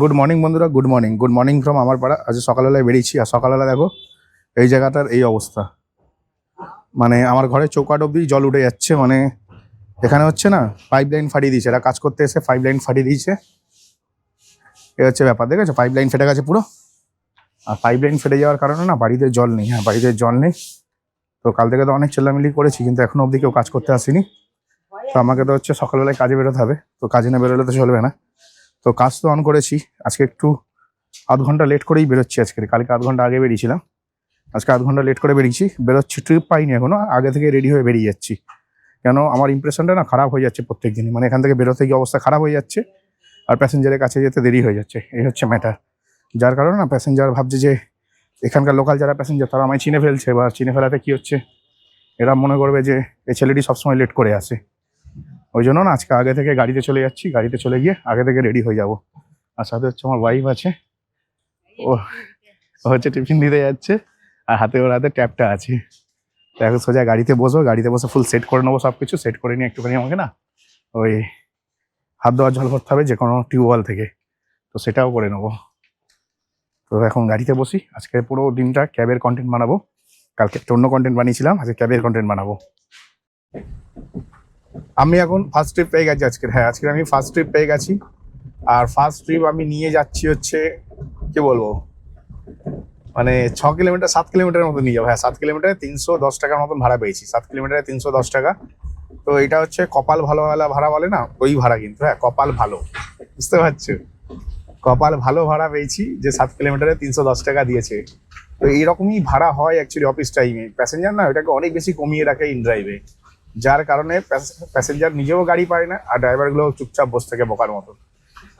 Good morning বন্ধুরা good morning good morning from আমার পাড়া। আজ সকালবেলায় বেরিয়েছি, আর সকালবেলা দেখো, এই জায়গাটার এই অবস্থা। মানে আমার ঘরে চৌকাট অব্দি জল উঠে যাচ্ছে মানে এখানে হচ্ছে না পাইপ লাইন ফাটিয়ে দিয়েছে। এরা কাজ করতে এসে পাইপ লাইন ফাটিয়ে দিয়েছে। এ হচ্ছে ব্যাপার, দেখেছ? পাইপ লাইন ফেটে গেছে পুরো। আর পাইপ লাইন ফেটে যাওয়ার কারণে না, বাড়িতে জল নেই। হ্যাঁ বাড়িতে জল নেই। তো কাল থেকে তো অনেক চেল্লামিলি করেছি, কিন্তু এখনও অবধি কেউ কাজ করতে আসেনি। তো আমাকে তো হচ্ছে সকালবেলায় কাজে বেরোতে হবে। তো কাজে না বেরোলে তো চলবে না। তো কাজ তো অন করেছি। আজকে একটু আধ ঘণ্টা লেট করেই বেরোচ্ছি আজকে। কালকে আধ ঘণ্টা আগে বেরিয়েছিলাম। আজকে আধ ঘণ্টা লেট করে বেরিয়েছি। বেরোচ্ছি ট্রিপ পাইনি এখনও। আগে থেকে রেডি হয়ে বেরিয়ে যাচ্ছি। কেন? আমার ইমপ্রেশনটা না খারাপ হয়ে যাচ্ছে প্রত্যেক দিনই মানে এখান থেকে বেরোতে গিয়ে অবস্থা খারাপ হয়ে যাচ্ছে আর প্যাসেঞ্জারের কাছে যেতে দেরি হয়ে যাচ্ছে। এই হচ্ছে ম্যাটার যার কারণে না প্যাসেঞ্জার ভাবছে যে এখানকার লোকাল যারা প্যাসেঞ্জার তারা আমায় চিনে ফেলছে বা চিনে ফেলাতে কি হচ্ছে? এরা মনে করবে যে এই ছেলেটি সবসময় লেট করে আসে। ওই জন্য না, আজকে আগে থেকে গাড়িতে চলে যাচ্ছি, গাড়িতে চলে গিয়ে আগে থেকে রেডি হয়ে যাব। আর সাথে হচ্ছে আমার ওয়াইফ আছে। ও হচ্ছে টিফিন দিতে যাচ্ছে, আর হাতে ওর হাতে ট্যাপটা আছে। তো এখন সোজা গাড়িতে বসো গাড়িতে বসে ফুল সেট করে নেব সব কিছু সেট করে নিয়ে একটুখানি আমাকে না ওই হাত দেওয়ার জল করতে হবে যে কোনো টিউবওয়েল থেকে। তো সেটাও করে নেব। তো এখন গাড়িতে বসি, আজকে পুরো দিনটা ক্যাবের কন্টেন্ট বানাবো। কালকে একটা অন্য কন্টেন্ট বানিয়েছিলাম, আজকে ক্যাবের কন্টেন্ট বানাবো। আমি এখন ফার্স্ট ট্রিপ পেয়ে গেছি আজকের হ্যাঁ আজকে আমি ফার্স্ট ট্রিপ পেয়ে গেছি। আর ফার্স্ট ট্রিপ আমি নিয়ে যাচ্ছি হচ্ছে, কি বলব? মানে ছ কিলোমিটার, সাত কিলোমিটারের মতো নিয়ে যাব। হ্যাঁ সাত কিলোমিটারে তিনশো দশ টাকার মতন ভাড়া পেয়েছি। সাত কিলোমিটারে তিনশো দশ টাকা। তো এটা হচ্ছে কপাল ভালোওয়ালা ভাড়া বলে না, ওই ভাড়া কিন্তু। হ্যাঁ কপাল ভালো। বুঝতে পারছ? কপাল ভালো ভাড়া পেয়েছি যে সাত কিলোমিটারে তিনশো দশ টাকা দিয়েছে। তো এইরকমই ভাড়া হয় অ্যাকচুয়ালি অফিস টাইমে প্যাসেঞ্জার না, ওটাকে অনেক বেশি কমিয়ে রাখে ইন ড্রাইভে যার কারণে প্যাসেঞ্জার নিজেও গাড়ি পায় না আর ড্রাইভারগুলো চুপচাপ বসে থাকে বোকার মতো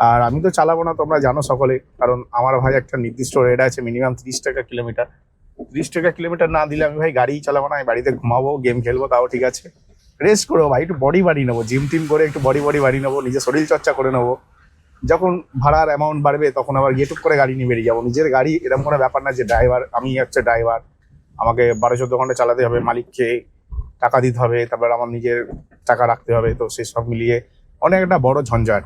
আর আমি তো চালাবো না, তোমরা জানো সকলে, কারণ আমার ভাই একটা নির্দিষ্ট রেট আছে মিনিমাম তিরিশ টাকা কিলোমিটার তিরিশ টাকা কিলোমিটার না দিলে আমি ভাই গাড়িই চালাবো না, আমি বাড়িতে ঘুমাবো গেম খেলব, তাও ঠিক আছে। রেস্ট করব ভাই, একটু বডি বাড়িয়ে নেব জিম টিম করে একটু বডি বডি বাড়িয়ে নেব, নিজের শরীর চর্চা করে নেব। যখন ভাড়ার অ্যামাউন্ট বাড়বে, তখন আবার গেটুক করে গাড়ি নিয়ে বেরিয়ে যাব। নিজের গাড়ি এরকম কোনো ব্যাপার না যে ড্রাইভার আমি হচ্ছে ড্রাইভার আমাকে বারো চোদ্দ ঘণ্টা চালাতে হবে, মালিককে টাকা দিতে হবে, তারপর আমার নিজের টাকা রাখতে হবে, তো সেই সব মিলিয়ে অনেক একটা বড় ঝঞ্ঝাট।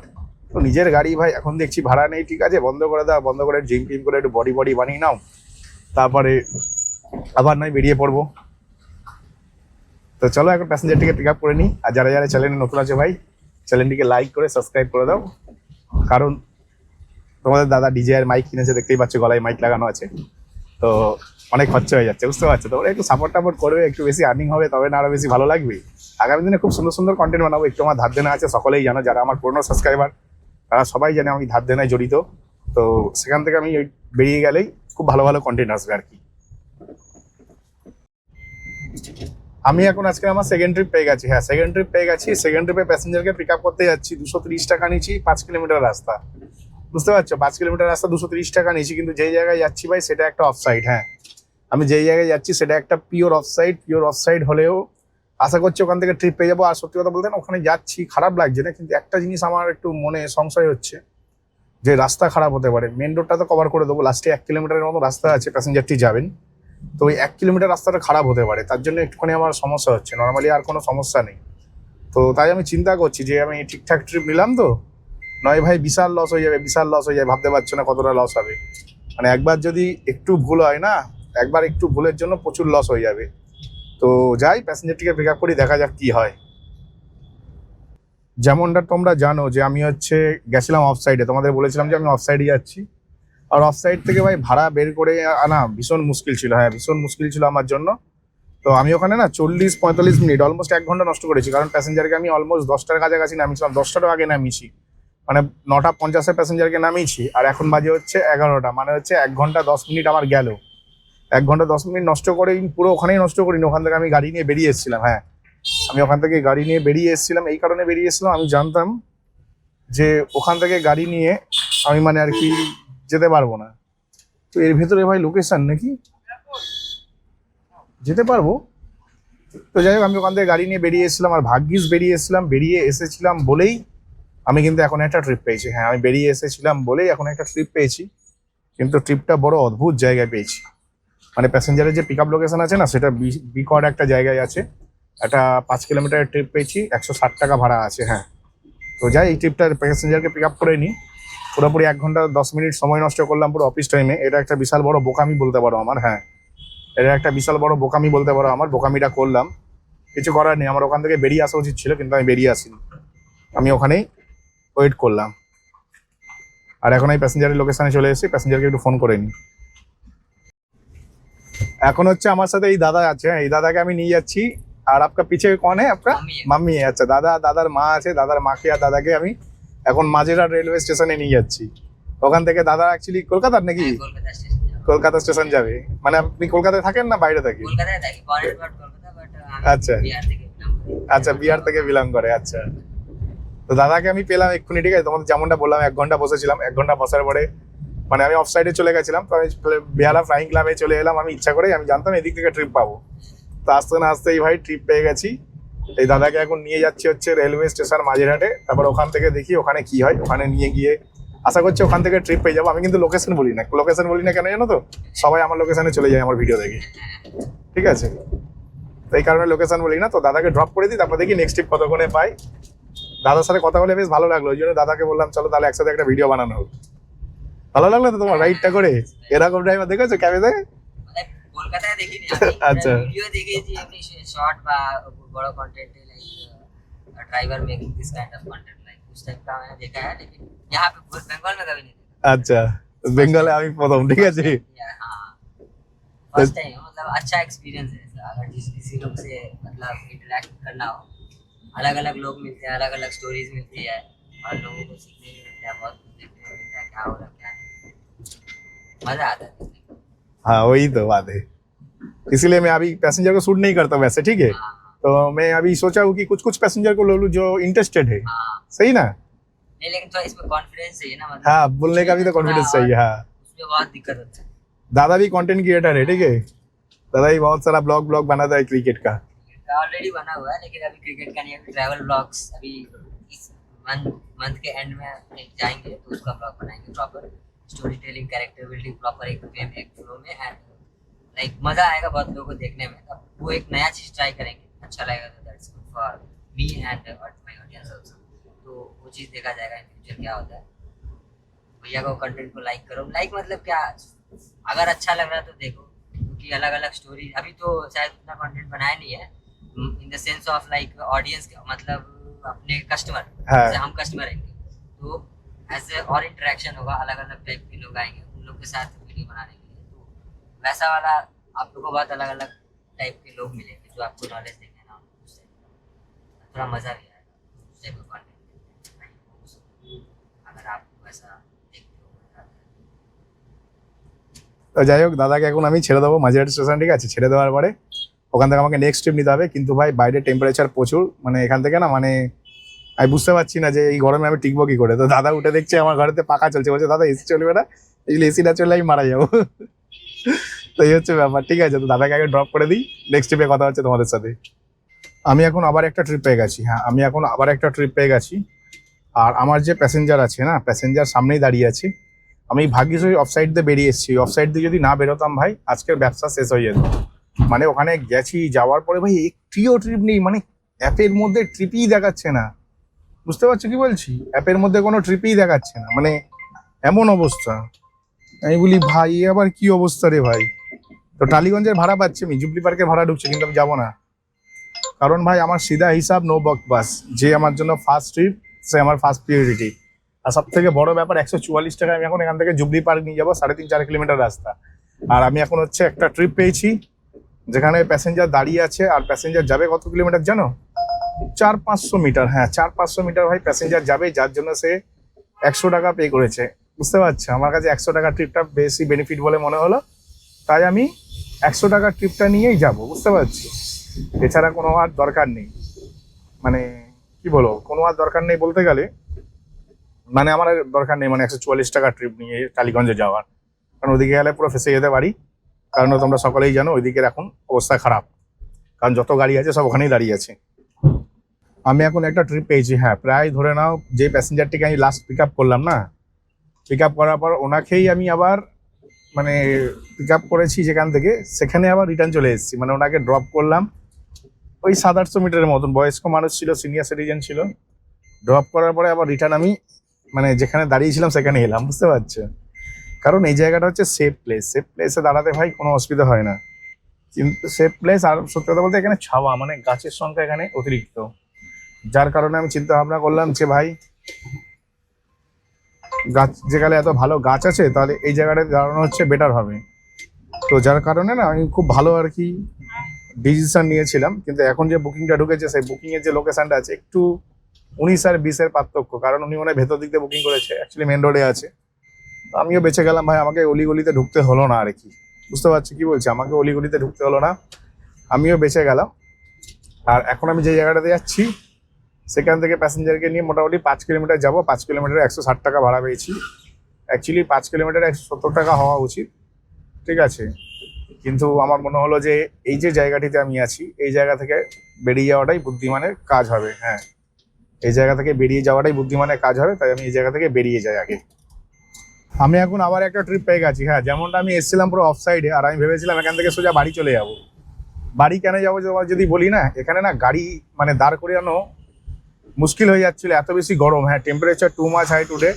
তো নিজের গাড়ি ভাই, এখন দেখছি ভাড়া নেই, ঠিক আছে, বন্ধ করে দাও, বন্ধ করে জিম টিম করে একটু বডি বডি বানিয়ে নাও। তারপরে আবার নয়, বেরিয়ে পড়ব। তো চলো এখন প্যাসেঞ্জারটিকে পিক আপ করে নিই। আর যারা যারা চ্যানেলে নতুন আছে ভাই চ্যানেলটিকে লাইক করে সাবস্ক্রাইব করে দাও। কারণ তোমাদের দাদা ডিজেআর মাইক কিনেছে, দেখতেই পাচ্ছ, গলায় মাইক লাগানো আছে। তো অনেক খরচা হয়ে যাচ্ছে, বুঝতে পারছ? তোমরা একটু সাপোর্ট টাপোর্ট করবে, একটু বেশি আর্নিং হবে, তবে না আরও বেশি ভালো লাগবে। আগামী দিনে খুব সুন্দর সুন্দর কন্টেন্ট বানাবো, একটু আমার ধার দেনা আছে, সকলেই জানো, যারা আমার পুরনো সাবস্ক্রাইবার তারা সবাই জানে আমি ধার দেনায় জড়িত। তো সেখান থেকে আমি ওই বেরিয়ে গেলেই খুব ভালো ভালো কন্টেন্ট আসবে আর কি। আমি এখন আজকে আমার সেকেন্ড ট্রিপ পেয়ে গেছি হ্যাঁ সেকেন্ড ট্রিপ পেয়ে গেছি সেকেন্ড ট্রিপে প্যাসেঞ্জারকে পিক আপ করতে যাচ্ছি, দুশো তিরিশ টাকা নিচ্ছি, পাঁচ কিলোমিটার রাস্তা। বুঝতে পারছ? পাঁচ কিলোমিটার রাস্তা, দুশো তিরিশ টাকা নিয়েছি কিন্তু যেই জায়গায় যাচ্ছি ভাই, সেটা একটা অফ সাইড হ্যাঁ। আমি যেই জায়গায় যাচ্ছি, সেটা একটা pure off side pure off side হলেও আশা করছি ওখান থেকে ট্রিপ পেয়ে যাব। আর সত্যি কথা বলতে না, ওখানে যাচ্ছি, খারাপ লাগছে না, কিন্তু একটা জিনিস আমার একটু মনে সংশয় হচ্ছে, যে রাস্তা খারাপ হতে পারে। মেন রোডটা তো কভার করে দেবো। লাস্টে এক কিলোমিটারের মতো রাস্তা আছে প্যাসেঞ্জারটি যাবেন। তো ওই এক কিলোমিটার রাস্তাটা খারাপ হতে পারে। তার জন্য একটুখানি আমার সমস্যা হচ্ছে। নর্মালি আর কোনো সমস্যা নেই। তো তাই আমি চিন্তা করছি যে আমি ঠিকঠাক ট্রিপ নিলাম তো, নয় ভাই বিশাল লস হয়ে যাবে, বিশাল লস হয়ে যাবে, ভাবতে পারছ না কতটা লস হবে। মানে একবার যদি একটু ভুল হয় না একবার একটু ভুলের জন্য প্রচুর লস হয়ে যাবে। তো যাই প্যাসেঞ্জারটিকে পিক আপ করি, দেখা যাক কি হয়। যেমনটা তোমরা জানো যে আমি হচ্ছে গেছিলাম অফ সাইডে তোমাদের বলেছিলাম যে আমি অফ সাইডে যাচ্ছি। আর অফ সাইড থেকে ভাই ভাড়া বের করে আনা ভীষণ মুশকিল ছিল হ্যাঁ ভীষণ মুশকিল ছিল আমার জন্য। তো আমি ওখানে না চল্লিশ পঁয়তাল্লিশ মিনিট অলমোস্ট এক ঘণ্টা নষ্ট করেছি, কারণ প্যাসেঞ্জারকে আমি অলমোস্ট দশটার কাছাকাছি নামিয়েছিলাম দশটারও আগে নামিয়েছি। মানে নটা পঞ্চাশের প্যাসেঞ্জারকে নামিয়েছি, আর এখন বাজে হচ্ছে এগারোটা মানে হচ্ছে এক ঘণ্টা দশ মিনিট আমার গেল। এক ঘণ্টা, দশ মিনিট নষ্ট করে পুরো ওখানেই নষ্ট করিনি। ওখান থেকে আমি গাড়ি নিয়ে বেরিয়ে এসেছিলাম হ্যাঁ। আমি ওখান থেকে গাড়ি নিয়ে বেরিয়ে এসেছিলাম। এই কারণে বেরিয়ে এসেছিলাম। আমি জানতাম যে ওখান থেকে গাড়ি নিয়ে আমি মানে আর কি যেতে পারব না। তো এর ভেতরে ভাই লোকেশন নাকি? যেতে পারব। তো যাই হোক, আমি ওখান থেকে গাড়ি নিয়ে বেরিয়ে এসেছিলাম আর ভাগ্যিস বেরিয়ে এসেছিলাম। বেরিয়ে এসেছিলাম বলেই আমি কিন্তু এখন একটা ট্রিপ পেয়েছি। হ্যাঁ আমি বেরিয়ে এসেছিলাম বলেই এখন একটা ট্রিপ পেয়েছি। কিন্তু ট্রিপটা বড় অদ্ভুত জায়গায় পেয়েছি। মানে প্যাসেঞ্জারের যে পিক আপ লোকেশন আছে না, সেটা বিকট একটা জায়গায় আছে। একটা পাঁচ কিলোমিটারের ট্রিপ পেয়েছি, একশো ষাট টাকা ভাড়া আছে হ্যাঁ। তো যাই, এই ট্রিপটার প্যাসেঞ্জারকে পিক আপ করে নিই পুরোপুরি এক ঘণ্টা দশ মিনিট সময় নষ্ট করলাম পুরো অফিস টাইমে এটা একটা বিশাল বড় বোকামি বলতে পারো আমার হ্যাঁ। এটা একটা বিশাল বড় বোকামি বলতে পারো আমার, বোকামিটা করলাম। কিছু করার নেই, আমার ওখান থেকে বেরিয়ে আসা উচিত ছিল, কিন্তু আমি বেরিয়ে আসিনি। আমি ওখানেই ওয়েট করলাম। আর এখন এই প্যাসেঞ্জারের লোকেশনে চলে এসেছি প্যাসেঞ্জারকে একটু ফোন করে নিই এখন হচ্ছে আমার সাথে এই দাদা আছে হ্যাঁ, এই দাদাকে আমি নিয়ে যাচ্ছি। আর আপনার পিছে কোন হ্যাঁ আপনার? মাম্মি হ্যাঁ, আচ্ছা দাদা দাদার মা আছে দাদার মাকে আর দাদাকে আমি এখন মাঝেরা রেলওয়ে স্টেশনে নিয়ে যাচ্ছি। ওখান থেকে দাদা অ্যাকচুয়ালি কলকাতার নাকি? কলকাতা স্টেশন যাবে। মানে আপনি কলকাতায় থাকেন না বাইরে থাকেন? আচ্ছা। আচ্ছা বিহার থেকে আচ্ছা, বিলং করে আচ্ছা। তো দাদাকে আমি পেলাম এক্ষুনি ঠিক আছে? তোমাদের যেমনটা বললাম এক ঘণ্টা বসেছিলাম এক ঘণ্টা বসার পরে মানে আমি অফ সাইডে চলে গেছিলাম, তো আমি বেহালা ফ্লাইং ক্লাবে চলে এলাম, আমি ইচ্ছা করে আমি জানতাম এদিক থেকে ট্রিপ পাবো। তো আসতে না আস্তে এই ভাই ট্রিপ পেয়ে গেছি। এই দাদাকে এখন নিয়ে যাচ্ছি হচ্ছে রেলওয়ে স্টেশন মাঝেরহাটে। তারপর ওখান থেকে দেখি ওখানে কি হয়, ওখানে নিয়ে গিয়ে আশা করছি ওখান থেকে ট্রিপ পেয়ে যাব। আমি কিন্তু লোকেশন বলি না। লোকেশন বলি না কেন জানো তো? সবাই আমার লোকেশনে চলে যায় আমার ভিডিও দেখে। ঠিক আছে? তো এই কারণে লোকেশন বলি না। তো দাদাকে ড্রপ করে দিই, তারপর দেখি নেক্সট ট্রিপ কতক্ষণে পাই। দাদার সাথে কথা বলে বেশ ভালো লাগল। ওই জন্য দাদাকে বললাম, চলো তাহলে একসাথে একটা ভিডিও বানানো হোক। ভালো লাগলো তো তোমার রাইডটা করে এরকম ড্রাইভার দেখেছো ক্যাবেতে মানে কলকাতায় দেখিনি আমি আচ্ছা। ভিডিও দেখেছি এমনি শর্ট বা बड़ा content like driver making this kind of content like उस टाइप का मैंने देखा है लेकिन यहाँ पे बंगाल में कभी नहीं देखा আচ্ছা বেঙ্গলে আমি প্রথম ঠিক আছে या- हाँ फर्स्ट टाइम मतलब अच्छा एक्सपीरियंस है ऐसा अगर जिस किसी लोग से मतलब इंटरेक्ट करना हो अलग अलग लोग मिलते हैं अलग अलग स्टोरीज मिलती है और लोगों को सीखने को मिलता है बहुत कुछ देखने को मिलता है क्या हो रहा है क्या नहीं मज़ा आता है। हाँ वही तो बात है। इसीलिए मैं अभी पैसेंजर को शूट नहीं करता वैसे ठीक है? हाँ तो मैं अभी सोचा हूँ कि कुछ कुछ पैसेंजर को ले लूँ जो इंटरेस्टेड है। हाँ। सही ना? नहीं लेकिन थोड़ा इसमें कॉन्फिडेंस चाहिए ना मतलब। हाँ बोलने का भी तो कॉन्फिडेंस हाँ, चाहिए हाँ। उसमें बहुत दिक्कत होता है। दादा भी कंटेंट क्रिएटर है ठीक है? दादा भी बहुत सारा ब्लॉग ब्लॉग बनाता है क्रिकेट का। ऑलरेडी बना हुआ है लेकिन अभी क्रिकेट का नहीं अभी ट्रैवल ब्लॉग्स अभी इस मंथ मंथ के एंड में जाएँगे तो उसका ब्लॉग बनाएँगे proper story telling character building proper एक वे में एक फ्लो में एंड लाइक मज़ा आएगा बहुत लोगों को देखने में। तब वो एक नया चीज़ ट्राई करेंगे। अच्छा लगेगा तो that's good for me and my audience also तो वो चीज़ देखा जाएगा इन फ्यूचर क्या होता है। भैया को कंटेंट को लाइक करो। लाइक मतलब क्या? अगर अच्छा लग रहा है तो देखो। क्योंकि अलग अलग स्टोरी अभी तो शायद उतना कंटेंट बनाया नहीं है। In the sense of like audience मतलब अपने कस्टमर हाँ। हम कस्टमर रहेंगे। तो ऐसे और इंटरेक्शन होगा अलग अलग टाइप के लोग आएंगे उन लोग के साथ वीडियो बनाने के लिए तो वैसा वाला आप लोग को बहुत अलग अलग टाइप के लोग मिलेंगे जो आपको नॉलेज देंगे ना उस type का। थोड़ा मजा भी आएगा उस टाइप का कंटेंट अगर आप वैसा देखते हो मजा आता है। তো যাই হোক দাদাকে এখন আমি ছেড়ে দেবো মাঝেরহাট স্টেশন ঠিক আছে ছেড়ে দেওয়ার পরে ওখান থেকে আমাকে নেক্সট ট্রিপ নিতে হবে কিন্তু ভাই বাইরে টেম্পারেচার প্রচুর মানে এখান থেকে না মানে আমি বুঝতে পারছি না যে এই গরমে আমি টিকবো কি করে। তো দাদা উঠে দেখছে, আমার ঘরেতে পাকা চলছে। বলছে, দাদা এসি চলবে না? এগুলো এসি না চললে আমি মারা যাব। তো এই হচ্ছে ব্যাপার। ঠিক আছে, তো দাদাকে আগে ড্রপ করে দিই। নেক্সট ট্রিপে কথা হচ্ছে তোমাদের সাথে। আমি এখন আবার একটা ট্রিপ পেয়ে গেছি। হ্যাঁ আমি এখন আবার একটা ট্রিপ পেয়ে গেছি। আর আমার যে প্যাসেঞ্জার আছে না প্যাসেঞ্জার সামনেই দাঁড়িয়ে আছে। আমি ভাগ্যিস ওই অফসাইড দিয়ে বেরিয়ে এসেছি। অফসাইড দিয়ে যদি না বেরোতাম ভাই, আজকের ব্যবসা শেষ হয়ে যেত। মানে ওখানে গেছি, যাওয়ার পরে ভাই একটিও ট্রিপ নেই। মানে অ্যাপের মধ্যে ট্রিপই দেখাচ্ছে না। বুঝতে পারছ কি বলছি? অ্যাপের মধ্যে কোনো ট্রিপই দেখাচ্ছে না। মানে এমন অবস্থা। আমি বলি, ভাই আবার কি অবস্থা রে ভাই? তো টালিগঞ্জের ভাড়া পাচ্ছি আমি, জুবলি পার্কের ভাড়া ঢুকছে, কিন্তু আমি যাব না। কারণ ভাই, আমার সিধা হিসাব নো বক বাস যে আমার জন্য ফার্স্ট ট্রিপ সে আমার ফার্স্ট প্রিয়োরিটি আর সব থেকে বড় ব্যাপার, একশো চুয়াল্লিশ টাকা আমি এখন এখান থেকে জুবলি পার্ক নিয়ে যাব, সাড়ে তিন চার কিলোমিটার রাস্তা। আর আমি এখন হচ্ছে একটা ট্রিপ পেয়েছি, যেখানে প্যাসেঞ্জার দাঁড়িয়ে আছে, আর প্যাসেঞ্জার যাবে কত কিলোমিটার জানো? চার পাঁচশো মিটার হ্যাঁ চার পাঁচশো মিটার ভাই প্যাসেঞ্জার যাবে, যার জন্য সে একশো টাকা পে করেছে। বুঝতে পারছ? আমার কাছে একশো টাকা ট্রিপটা বেশি বেনিফিট বলে মনে হলো। তাই আমি একশো টাকার ট্রিপটা নিয়েই যাব, বুঝতে পারছি? এছাড়া কোনো আর দরকার নেই। মানে কি বলো কোনো আর দরকার নেই বলতে গেলে মানে আমার দরকার নেই মানে একশো চুয়াল্লিশ টাকা ট্রিপ নিয়ে টালিগঞ্জে যাওয়ার। কারণ ওদিকে গেলে পুরো ফেসে যেতে পারি। কারণ তোমরা সকলেই জানো, ওইদিকের এখন অবস্থা খারাপ। কারণ যত গাড়ি আছে সব ওখানেই দাঁড়িয়ে আছে। আমি এখন একটা ট্রিপ পেয়েছি হ্যাঁ প্রায় ধরে নাও যে প্যাসেঞ্জারটিকে আমি লাস্ট পিক আপ করলাম না? পিক আপ করার পর ওনাকেই আমি আবার মানে পিক আপ করেছি যেখান থেকে, সেখানে আবার রিটার্ন চলে এসেছি। মানে ওনাকে ড্রপ করলাম ওই সাত আটশো মিটারের মতন, বয়স্ক মানুষ ছিল সিনিয়র সিটিজেন ছিল। ড্রপ করার পরে আবার রিটার্ন আমি মানে যেখানে দাঁড়িয়েছিলাম সেখানে এলাম, বুঝতে পারছ? কারণ এই জায়গাটা হচ্ছে সেফ প্লেস সেফ প্লেসে দাঁড়াতে ভাই কোনো অসুবিধা হয় না। কিন্তু সেফ প্লেস আর সত্যি কথা বলতে এখানে ছাওয়া মানে গাছের সংখ্যা এখানে অতিরিক্ত। যার কারণে আমি চিন্তা ভাবনা করলাম যে ভাই, গাছ যেখানে এত ভালো গাছ আছে, তাহলে এই জায়গাটায় দাঁড়ানো হচ্ছে বেটার হবে। তো যার কারণে না, আমি খুব ভালো আর কি ডিসিশন নিয়েছিলাম। কিন্তু এখন যে বুকিংটা ঢুকেছে, সেই বুকিং এর যে লোকেশনটা আছে, একটু উনিশ আর বিশের পার্থক্য। কারণ উনি মনে ভেতর দিক দিয়ে বুকিং করেছে অ্যাকচুয়ালি মেন রোডে আছে। আমিও বেঁচে গেলাম, ভাই, আমাকে অলিগলিতে ঢুকতে হলো না আর কি। বুঝতে পারছি, কি বলছি? আমাকে অলিগলিতে ঢুকতে হলো না। আমিও বেঁচে গেলাম। আর এখন আমি যে জায়গাটাতে যাচ্ছি সেখান থেকে প্যাসেঞ্জারকে নিয়ে মোটামুটি পাঁচ কিলোমিটার যাব। পাঁচ কিলোমিটার একশো ষাট টাকা ভাড়া পেয়েছি। অ্যাকচুয়ালি পাঁচ কিলোমিটার একশো সত্তর টাকা হওয়া উচিত। ঠিক আছে? কিন্তু আমার মনে হলো যে এই যে জায়গাটিতে আমি আছি, এই জায়গা থেকে বেরিয়ে যাওয়াটাই বুদ্ধিমানের কাজ হবে। হ্যাঁ। এই জায়গা থেকে বেরিয়ে যাওয়াটাই বুদ্ধিমানের কাজ হবে, তাই আমি এই জায়গা থেকে বেরিয়ে যাই আগে। আমি এখন আবার একটা ট্রিপ পেয়ে গেছি। হ্যাঁ যেমনটা আমি এসেছিলাম পুরো অফ সাইডে আর আমি ভেবেছিলাম এখান থেকে সোজা বাড়ি চলে যাব। বাড়ি কেন যাব যদি বলি না, এখানে না গাড়ি মানে দাঁড় করিয়ানো মুশকিল হয়ে যাচ্ছিল, এত বেশি গরম। হ্যাঁ temperature too much high today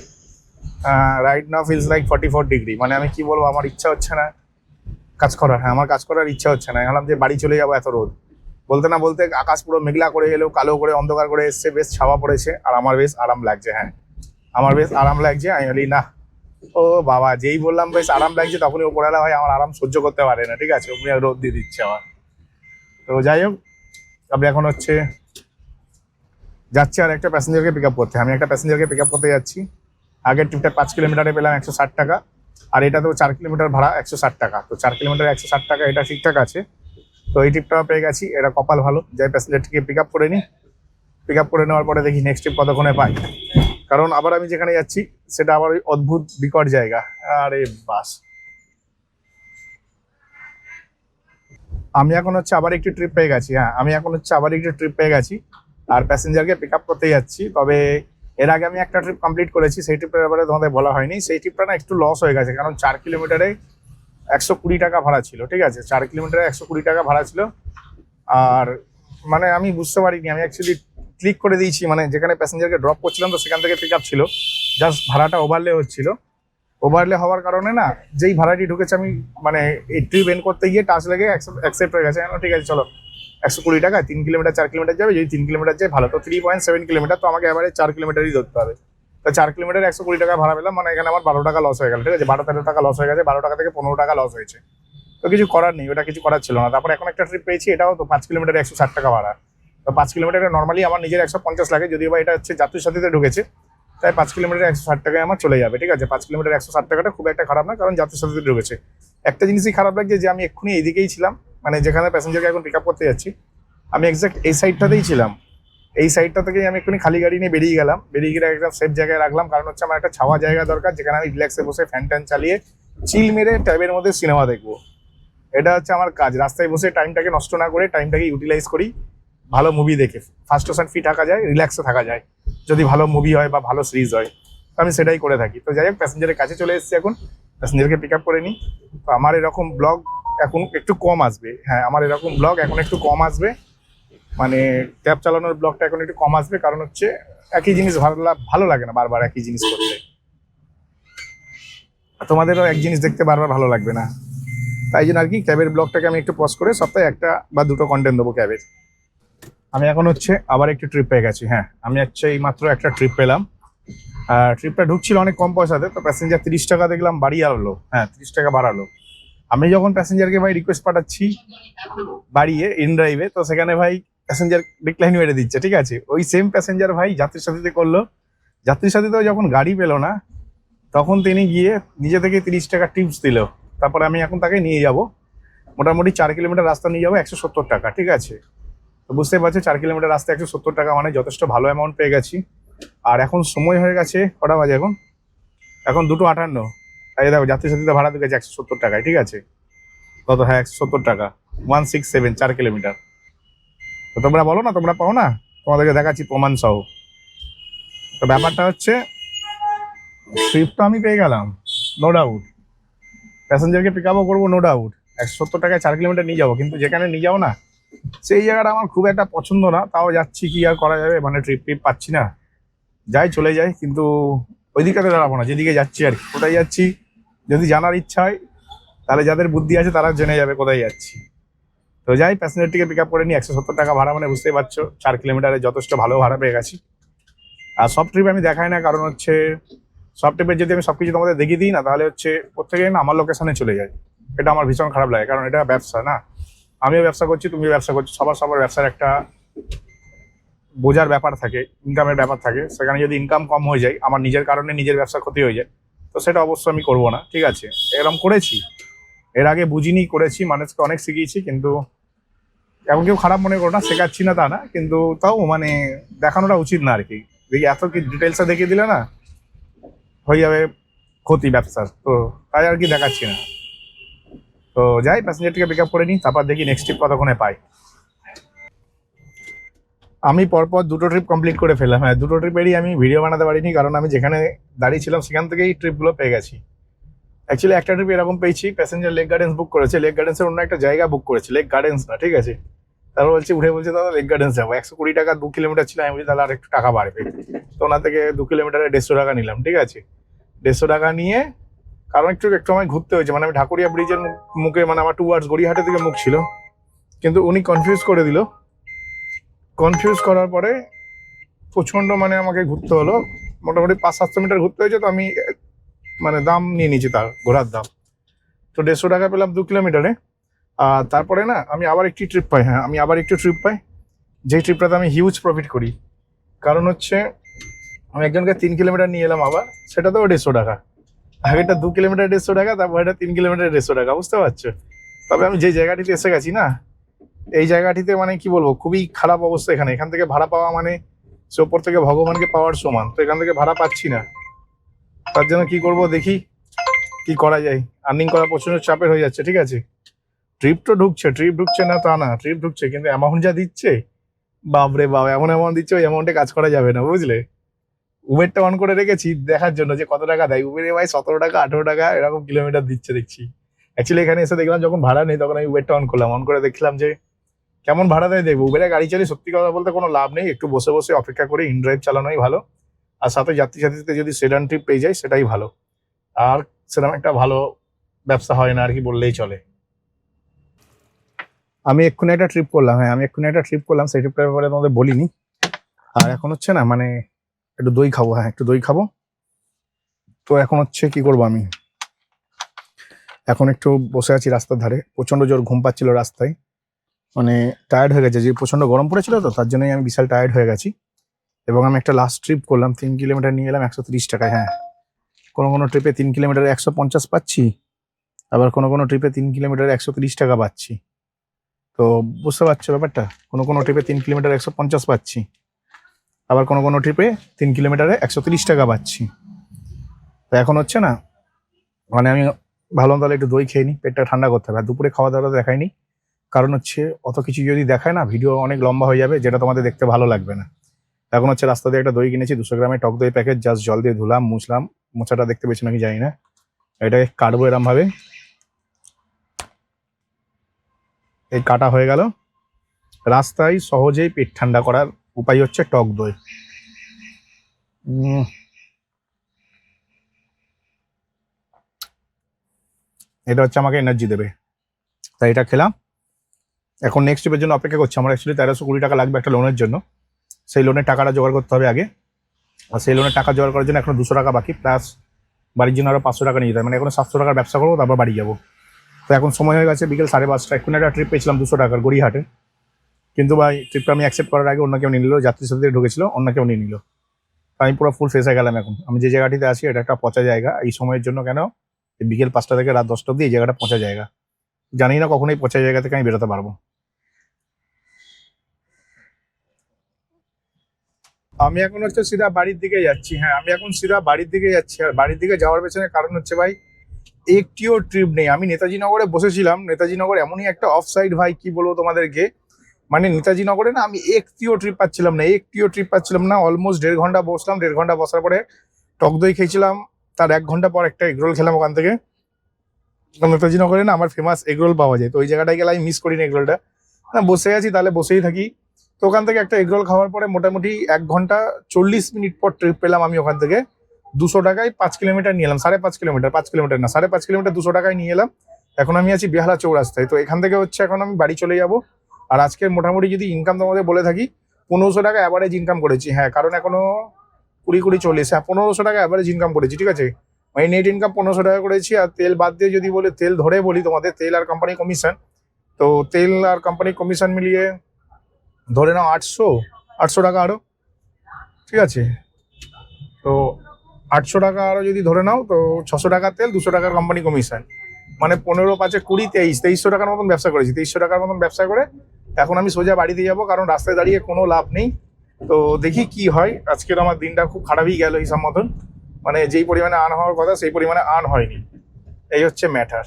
right now feels like forty four degree মানে আমি কি বলব, আমার ইচ্ছা হচ্ছে না কাজ করার। হ্যাঁ আমার কাজ করার ইচ্ছা হচ্ছে না। ভাবলাম যে বাড়ি চলে যাব এত রোদ। বলতে না বলতে আকাশ পুরো মেঘলা করে এলো, কালো করে, অন্ধকার করে এসছে, বেশ ছাওয়া পড়েছে, আর আমার বেশ আরাম লাগছে হ্যাঁ। আমার বেশ আরাম লাগছে, আমি বলি না ও বাবা, যেই বললাম বেশ আরাম লাগছে, তখনই ওপরওয়ালা ভাই আমার আরাম সহ্য করতে পারে না, ঠিক আছে? আর রোদ দিয়ে দিচ্ছে আমার। তো যাই হোক আপনি এখন হচ্ছে যাচ্ছি আর একটা প্যাসেঞ্জারকে পিক আপ করতে। আমি একটা প্যাসেঞ্জারকে পিক আপ করতে যাচ্ছি। আগের ট্রিপটা পাঁচ কিলোমিটারে পেলাম একশো ষাট টাকা। আর এটা তো চার কিলোমিটার ভাড়া একশো ষাট টাকা। তো চার কিলোমিটার একশো ষাট টাকা, এটা ঠিকঠাক আছে। তো এই ট্রিপটাও পেয়ে গেছি। এটা কপাল ভালো। যাই প্যাসেঞ্জারটিকে পিক আপ করে নিই পিক আপ করে নেওয়ার পরে দেখি নেক্সট ট্রিপ কতক্ষণে পাই। কারণ আবার আমি যেখানে যাচ্ছি, সেটা আবার ওই অদ্ভুত, বিকট জায়গা। আরে বাস। আমি এখন হচ্ছে আবার একটি ট্রিপ পেয়ে গেছি হ্যাঁ। আমি এখন হচ্ছে আবার একটি ট্রিপ পেয়ে গেছি। আর প্যাসেঞ্জারকে পিক আপ করতে যাচ্ছি। তবে এর আগে আমি একটা ট্রিপ কমপ্লিট করেছি, সেই ট্রিপের ব্যাপারে তোমাদের বলা হয়নি। সেই ট্রিপটা না একটু লস হয়ে গেছে, কারণ চার কিলোমিটারে একশো কুড়ি টাকা ভাড়া ছিল, ঠিক আছে? চার কিলোমিটারে একশো কুড়ি টাকা ভাড়া ছিল। আর মানে আমি বুঝতে পারিনি, আমি অ্যাকচুয়ালি ক্লিক করে দিয়েছি মানে যেখানে প্যাসেঞ্জারকে ড্রপ করছিলাম, তো সেখান থেকে পিক আপ ছিল। জাস্ট ভাড়াটা ওভারলে হচ্ছিল। ওভারলে হওয়ার কারণে না, যেই ভাড়াটি ঢুকেছে, আমি মানে এই ট্রিপ এন করতে গিয়ে টাচ লেগে অ্যাকসেপ্ট হয়ে গেছে। ঠিক আছে, চলো। একশো কুড়ি টাকা, তিন কিলোমিটার, চার কিলোমিটার যাবে, যদি তিন কিলোমিটার যায়, ভালো। তো থ্রি পয়েন্ট সেভেন কিলোমিটার, তো আমাকে এবারে চার কিলোমিটারই ধরতে হবে। তো চার কিলোমিটার একশো কুড়ি টাকা ভাড়া পেলাম মানে এখানে আমার বারো টাকা লস হয়ে গেল, ঠিক আছে? বারো, তেরো টাকা লস হয়ে গেছে, বারো টাকা থেকে পনেরো টাকা লস হয়েছে। তো কিছু করার নেই, ওটা কিছু করার ছিল না। তারপর এখন একটা ট্রিপ পেয়েছি, এটাও তো পাঁচ কিলোমিটার একশো ষাট টাকা ভাড়া। তো পাঁচ কিলোমিটারে নর্মালি আমার নিজের একশো পঞ্চাশ লাগে, যদিও বা এটা হচ্ছে যাত্রীর সাথীতে ঢুকেছে, তাই পাঁচ কিলোমিটার একশো ষাট টাকায় আমার চলে যাবে, ঠিক আছে? পাঁচ কিলোমিটার একশো ষাট টাকাটা খুব একটা খারাপ না, কারণ যাত্রীর সাথে ঢুকেছে। একটা জিনিসই খারাপ লাগছে যে আমি এক্ষুনি এইদিকেই ছিলাম মানে যেখানে প্যাসেঞ্জারকে এখন পিক আপ করতে যাচ্ছি, আমি এক্সাক্ট এই সাইডটাতেই ছিলাম। এই সাইডটা থেকেই আমি এক্ষুনি খালি গাড়ি নিয়ে বেরিয়ে গেলাম। বেরিয়ে গিয়ে একদম সেফ জায়গায় রাখলাম। কারণ হচ্ছে আমার একটা ছাওয়া জায়গা দরকার, যেখানে আমি রিল্যাক্সে বসে ফ্যান ট্যান চালিয়ে চিল মেরে ট্যাবের মধ্যে সিনেমা দেখব। এটা হচ্ছে আমার কাজ। রাস্তায় বসে টাইমটাকে নষ্ট না করে টাইমটাকে ইউটিলাইজ করি। ভালো মুভি দেখে। ফার্স্ট ওসান ফি থাকা যায় রিল্যাক্সে থাকা যায়। যদি ভালো মুভি হয় বা ভালো সিরিজ হয়, তো আমি সেটাই করে থাকি। তো যাই হোক প্যাসেঞ্জারের কাছে চলে এসেছি এখন। প্যাসেঞ্জারকে পিক আপ করে নিই। তো আমার এরকম ব্লগ এখন একটু কম আসবে। হ্যাঁ আমার এরকম ব্লগ এখন একটু কম আসবে। মানে ক্যাব চালানোর ব্লগটা এখন একটু কম আসবে, কারণ হচ্ছে একই জিনিস ভালো ভালো লাগে না বারবার একই জিনিস করতে। তোমাদেরও এক জিনিস দেখতে বারবার ভালো লাগবে না। তাই জন্য আর কি, ক্যাবের ব্লগটাকে আমি একটু পজ করে সপ্তাহে একটা বা দুটো কন্টেন্ট দেবো ক্যাবের। আমি এখন হচ্ছে আবার একটু ট্রিপ পেয়ে গেছি হ্যাঁ। আমি হচ্ছে এই মাত্র একটা ট্রিপ পেলাম। আর ট্রিপটা ঢুকছিল অনেক কম পয়সাতে, তো প্যাসেঞ্জার তিরিশ টাকা দেখলাম বাড়িয়ে আলো হ্যাঁ তিরিশ টাকা বাড়ালো। আমি যখন প্যাসেঞ্জারকে ভাই রিকোয়েস্ট পাঠাচ্ছি বাড়িয়ে ইন ড্রাইভে তো সেখানে ভাই প্যাসেঞ্জার ডিক্লাইন মেরে দিচ্ছে, ঠিক আছে? ওই সেম প্যাসেঞ্জার ভাই যাত্রীর সাথীতে করল। যাত্রীর সাথীতেও যখন গাড়ি পেল না, তখন তিনি গিয়ে নিজে থেকে তিরিশ টাকা টিপস দিল। তারপরে আমি এখন তাকে নিয়ে যাব। মোটামুটি চার কিলোমিটার রাস্তা নিয়ে যাব একশো সত্তর টাকা, ঠিক আছে? তো বুঝতে পারছ, চার কিলোমিটার রাস্তা একশো সত্তর টাকা মানে যথেষ্ট ভালো অ্যামাউন্ট পেয়ে গেছি। আর এখন সময় হয়ে গেছে, কটা বাজে এখন? এখন দুটো আটান্ন। এই দেখো যাত্রী সাথীতে ভাড়া দিয়েছে একশো সত্তর টাকায়, ঠিক আছে? কত? হ্যাঁ একশো সত্তর টাকা। ওয়ান সিক্স সেভেন চার কিলোমিটার। তো তোমরা বলো না, তোমরা পাও না? তোমাদেরকে দেখাচ্ছি প্রমাণ সহ। তো ব্যাপারটা হচ্ছে ট্রিপ তো আমি পেয়ে গেলাম নো ডাউট প্যাসেঞ্জারকে পিক আপও করব নো ডাউট একশো সত্তর টাকায় চার কিলোমিটার নিয়ে যাব, কিন্তু যেখানে নিয়ে যাও না, সেই জায়গাটা আমার খুব একটা পছন্দ না। তাও যাচ্ছি, কি আর করা যাবে? মানে ট্রিপ ট্রিপ পাচ্ছি না। যাই, চলে যাই, কিন্তু ওইদিকে তো দাঁড়াবো না, যেদিকে যাচ্ছি আর কি। কোথায় যাচ্ছি? যদি জানার ইচ্ছা হয়, তাহলে যাদের বুদ্ধি আছে তারা জেনে যাবে কোথায় যাচ্ছি। তো যাই প্যাসেঞ্জারটিকে পিক আপ করে নিই একশো সত্তর টাকা ভাড়া মানে বুঝতেই পারছ, চার কিলোমিটারে যথেষ্ট ভালো ভাড়া পেয়ে গেছি। আর সব ট্রিপ আমি দেখাই না, কারণ হচ্ছে সব ট্রিপের যদি আমি সব কিছু তোমাদের দেখিয়ে দিই না, তাহলে হচ্ছে প্রত্যেকে না আমার লোকেশনে চলে যায়। এটা আমার ভীষণ খারাপ লাগে, কারণ এটা ব্যবসা না। আমিও ব্যবসা করছি, তুমিও ব্যবসা করছ, সবার সবার ব্যবসার একটা বোঝার ব্যাপার থাকে ইনকামের ব্যাপার থাকে। সেখানে যদি ইনকাম কম হয়ে যায়, আমার নিজের কারণে নিজের ব্যবসা ক্ষতি হয়ে যায়। তো সেটা অবশ্যই আমি করব না। ঠিক আছে, এরকম করেছি। এর আগে বুঝিনি, করেছি, মানুষকে অনেক শিখিয়েছি, কিন্তু এখন কেউ খারাপ মনে করো না, শেখাচ্ছি না তা না, কিন্তু তাও মানে দেখানোটা উচিত না আর কি দেখি এত কি ডিটেলসে দেখিয়ে দিলে না, হয়ে যাবে ক্ষতি ব্যবসার তো তাই আর কি দেখাচ্ছি না। তো যাই প্যাসেঞ্জারটিকে পিক আপ করে নিই, তারপর দেখি নেক্সট ট্রিপ কতক্ষণে পাই। আমি পরপর দুটো ট্রিপ কমপ্লিট করে ফেললাম। হ্যাঁ দুটো ট্রিপেরই আমি ভিডিও বানাতে পারিনি, কারণ আমি যেখানে দাঁড়িয়ে ছিলাম সেখান থেকেই ট্রিপগুলো পেয়ে গেছি। অ্যাকচুয়ালি একটা ট্রিপ এরকম পেয়েছি প্যাসেঞ্জার লেক গার্ডেন্স বুক করেছে। লেক গার্ডেন্সের অন্য একটা জায়গা বুক করেছে লেক গার্ডেন্স না, ঠিক আছে? তারপর বলছে, উঠে বলছে, দাদা লেক গার্ডেন্স যাব। একশো কুড়ি টাকা দু কিলোমিটার ছিল, আমি বলছি তাহলে আর একটু টাকা বাড়বে। তো ওনার থেকে দু কিলোমিটারে দেড়শো টাকা নিলাম, ঠিক আছে? দেড়শো টাকা নিয়ে, কারণ একটু একটু আমায় ঘুরতে হয়েছে। মানে আমি ঢাকুরিয়া ব্রিজের মুখে মানে আমার টুয়ার্ডস গড়িয়াহাটের দিকে মুখ ছিল। কিন্তু উনি কনফিউজ করে দিল। কনফিউজ করার পরে প্রচণ্ড মানে আমাকে ঘুরতে হলো। মোটামুটি পাঁচ সাতশো মিটার ঘুরতে হয়েছে তো আমি মানে দাম নিয়ে নিয়েছি তার, ঘোরার দাম। তো দেড়শো টাকা পেলাম দু কিলোমিটারে। আর তারপরে না, আমি আবার একটি ট্রিপ পাই হ্যাঁ আমি আবার একটু ট্রিপ পাই। যেই ট্রিপটাতে আমি হিউজ প্রফিট করি। কারণ হচ্ছে, আমি একজনকে তিন কিলোমিটার নিয়ে এলাম আবার, সেটাতেও দেড়শো টাকা। আগেরটা দু কিলোমিটার দেড়শো টাকা তারপর এটা তিন কিলোমিটার দেড়শো টাকা, বুঝতে পারছ? তবে আমি যে জায়গাটিতে এসে গেছি না এই জায়গাটিতে মানে কি বলব, খুবই খারাপ অবস্থা এখানে। এখান থেকে ভাড়া পাওয়া মানে সে ওপর থেকে ভগবানকে পাওয়ার সমান। তো এখান থেকে ভাড়া পাচ্ছি না। তার জন্য কি করব দেখি, কি করা যায়। আর্নিং করা প্রচণ্ড চাপের হয়ে যাচ্ছে, ঠিক আছে? ট্রিপ তো ঢুকছে ট্রিপ ঢুকছে না তা না ট্রিপ ঢুকছে। কিন্তু অ্যামাউন্ট যা দিচ্ছে, বাপরে বাপ, এমন অ্যামাউন্ট দিচ্ছে, ওই অ্যামাউন্টে কাজ করা যাবে না, বুঝলে? উবেরটা অন করে রেখেছি, দেখার জন্য যে কত টাকা দেয়। উবেরে ভাই সতেরো টাকা, আঠেরো টাকা, এরকম কিলোমিটার দিচ্ছে দেখছি। অ্যাকচুয়ালি এখানে এসে দেখলাম যখন ভাড়া নেই, তখন আমি উবেরটা অন করলাম। অন করে দেখলাম যে কেমন ভাড়া দেয় দেখব। উবেরে গাড়ি চালিয়ে সত্যি কথা বলতে কোনো লাভ নেই। একটু বসে বসে অপেক্ষা করে ইন ড্রাইভ চালানোই ভালো। আর সাথে যাত্রী সাথীতে যদি সেডান ট্রিপ পেয়ে যায় সেটাই ভালো। আর সেরকম একটা ভালো ব্যবসা হয় না আর কি বললেই চলে। আমি এক্ষুনি একটা ট্রিপ করলাম হ্যাঁ আমি এক্ষুনি একটা ট্রিপ করলাম, সেই ট্রিপটার ব্যাপারে তোমাদের বলিনি। আর এখন হচ্ছে না মানে একটু দই খাব হ্যাঁ একটু দই খাব। তো এখন হচ্ছে কি করব আমি? এখন একটু বসে আছি রাস্তার ধারে। প্রচণ্ড জোর ঘুম পাচ্ছিল রাস্তায়। মানে টায়ার্ড হয়ে গেছে, যে প্রচণ্ড গরম পড়েছিল তো, তার জন্যই আমি বিশাল টায়ার্ড হয়ে গেছি। এবং আমি একটা লাস্ট ট্রিপ করলাম, তিন কিলোমিটার নিয়ে এলাম একশো তিরিশ টাকায় হ্যাঁ। কোনো কোনো ট্রিপে তিন কিলোমিটার একশো পঞ্চাশ পাচ্ছি, আবার কোনো কোনো ট্রিপে তিন কিলোমিটার একশো তিরিশ টাকা পাচ্ছি। তো বুঝতে পারছ ব্যাপারটা? কোনো কোনো ট্রিপে তিন কিলোমিটার একশো পঞ্চাশ পাচ্ছি, আবার কোনো কোনো ট্রিপে তিন কিলোমিটারে একশো তিরিশ টাকা পাচ্ছি। তো এখন হচ্ছে না মানে আমি ভাবলাম তাহলে একটু দই খেয়ে নিই, পেটটা ঠান্ডা করতে হবে, আর দুপুরে খাওয়া দাওয়া দেখায়নি কারণ হচ্ছে অত কিছু যদি দেখায় না ভিডিও অনেক লম্বা হয়ে যাবে, যেটা তোমাদের দেখতে ভালো লাগবে না। এখন হচ্ছে রাস্তা দিয়ে একটা দই কিনেছি, দুশো গ্রামের টক দই প্যাকেট জাস্ট জল দিয়ে ধুলাম, মুছলাম। মোছাটা দেখতে পেয়েছি নাকি জানি না। এটাকে কাটবো এরম ভাবে এই কাটা হয়ে গেল। রাস্তায় সহজেই পেট ঠান্ডা করার উপায় হচ্ছে টক দই। এটা হচ্ছে আমাকে এনার্জি দেবে। তাই এটা খেলাম। এখন নেক্সট ট্রিপের জন্য অপেক্ষা করছি। আমার অ্যাকচুয়ালি তেরোশো কুড়ি টাকা লাগবে একটা লোনের জন্য। সেই লোনের টাকাটা জোগাড় করতে হবে আগে। আর সেই লোনের টাকা জোগাড় করার জন্য এখন দুশো টাকা বাকি। প্লাস বাড়ির জন্য আরও পাঁচশো টাকা নিয়ে যেতে মানে এখন সাতশো টাকার ব্যবসা করব, তারপর বাড়ি যাব। তো এখন সময় হয়ে গেছে বিকেল সাড়ে পাঁচটা এখন একটা ট্রিপ পেয়েছিলাম দুশো টাকার গড়িয়াহাটে। কিন্তু ভাই ট্রিপটা আমি অ্যাকসেপ্ট করার আগে অন্য কেউ নিয়ে নিল যাত্রীর সাথে ঢুকেছিল, অন্য কেউ নিয়ে নিল। আমি পুরো ফুল ফেস গেলাম এখন। আমি যে জায়গাটিতে আছি, এটা একটা পচা জায়গা। এই সময়ের জন্য কেন? বিকেল পাঁচটা থেকে রাত দশটা অব্দি এই জায়গাটা পচা জায়গা। জানি না কখনোই পচা জায়গা থেকে আমি বেরোতে পারব। আমি এখন হচ্ছে সিধা বাড়ির দিকে যাচ্ছি হ্যাঁ আমি এখন সিধা বাড়ির দিকে যাচ্ছি। আর বাড়ির দিকে যাওয়ার পেছনে কারণ হচ্ছে ভাই, একটিও ট্রিপ নেই। আমি নেতাজি নগরে বসেছিলাম, নেতাজি নগর এমনই একটা অফ সাইড ভাই, কি বলব তোমাদেরকে? মানে নেতাজি নগরে না আমি একটিও ট্রিপ পাচ্ছিলাম না, একটিও ট্রিপ পাচ্ছিলাম না। অলমোস্ট দেড় ঘণ্টা বসলাম, দেড় ঘণ্টা বসার পরে টক দই খেয়েছিলাম, তার এক ঘণ্টা পর একটা এগরোল খেলাম ওখান থেকে। নেতাজি নগরে না আমার ফেমাস এগরোল পাওয়া যায়। তো ওই জায়গাটায় গেলে আমি মিস করি না এগরোলটা। না, বসে আছি, তাহলে বসেই থাকি। তো ওখান থেকে একটা এগরোল খাওয়ার পরে মোটামুটি এক ঘণ্টা চল্লিশ মিনিট পর ট্রিপ পেলাম আমি ওখান থেকে। দুশো টাকায় পাঁচ কিলোমিটার নিয়ে এলাম, সাড়ে পাঁচ কিলোমিটার পাঁচ কিলোমিটার না, সাড়ে পাঁচ কিলোমিটার দুশো টাকায় নিয়ে এলাম। এখন আমি আছি বেহালা চৌরাস্তায়। তো এখান থেকে হচ্ছে এখন আমি বাড়ি চলে যাব। আর আজকে মোটামুটি যদি ইনকাম তোমাদের বলে থাকি, পনেরোশো টাকা অ্যাভারেজ ইনকাম করেছি। হ্যাঁ কারণ এখনও কুড়ি কুড়ি চল্লিশ হ্যাঁ পনেরোশো টাকা অ্যাভারেজ ইনকাম করেছি, ঠিক আছে? মানে নেট ইনকাম পনেরোশো টাকা করেছি, আর তেল বাদ দিয়ে যদি বলে তেল ধরে বলি, তোমাদের তেল আর কোম্পানি কমিশন তো তেল আর কোম্পানি কমিশন মিলিয়ে ধরে নাও আটশো আটশো টাকা আরও ঠিক আছে? তো আটশো টাকা আরও যদি ধরে নাও, তো ছশো টাকার তেল, দুশো টাকার কোম্পানি কমিশন মানে পনেরো, পাঁচে কুড়ি, তেইশ, তেইশশো টাকার মতন ব্যবসা করেছি। তেইশশো টাকার মতন ব্যবসা করে এখন আমি সোজা বাড়িতে যাব, কারণ রাস্তায় দাঁড়িয়ে কোনো লাভ নেই। তো দেখি কি হয়, আজকের আমার দিনটা খুব খারাপই গেল হিসাব মতন মানে যেই পরিমাণে আর্ন হওয়ার কথা, সেই পরিমাণে আর্ন হয়নি। এই হচ্ছে ম্যাটার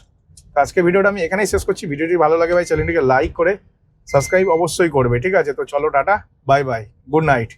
আজকে ভিডিওটা আমি এখানেই শেষ করছি। ভিডিওটি ভালো লাগে ভাই চ্যানেলটিকে লাইক করে সাবস্ক্রাইব অবশ্যই করবে, ঠিক আছে? তো চলো, tata bye bye good night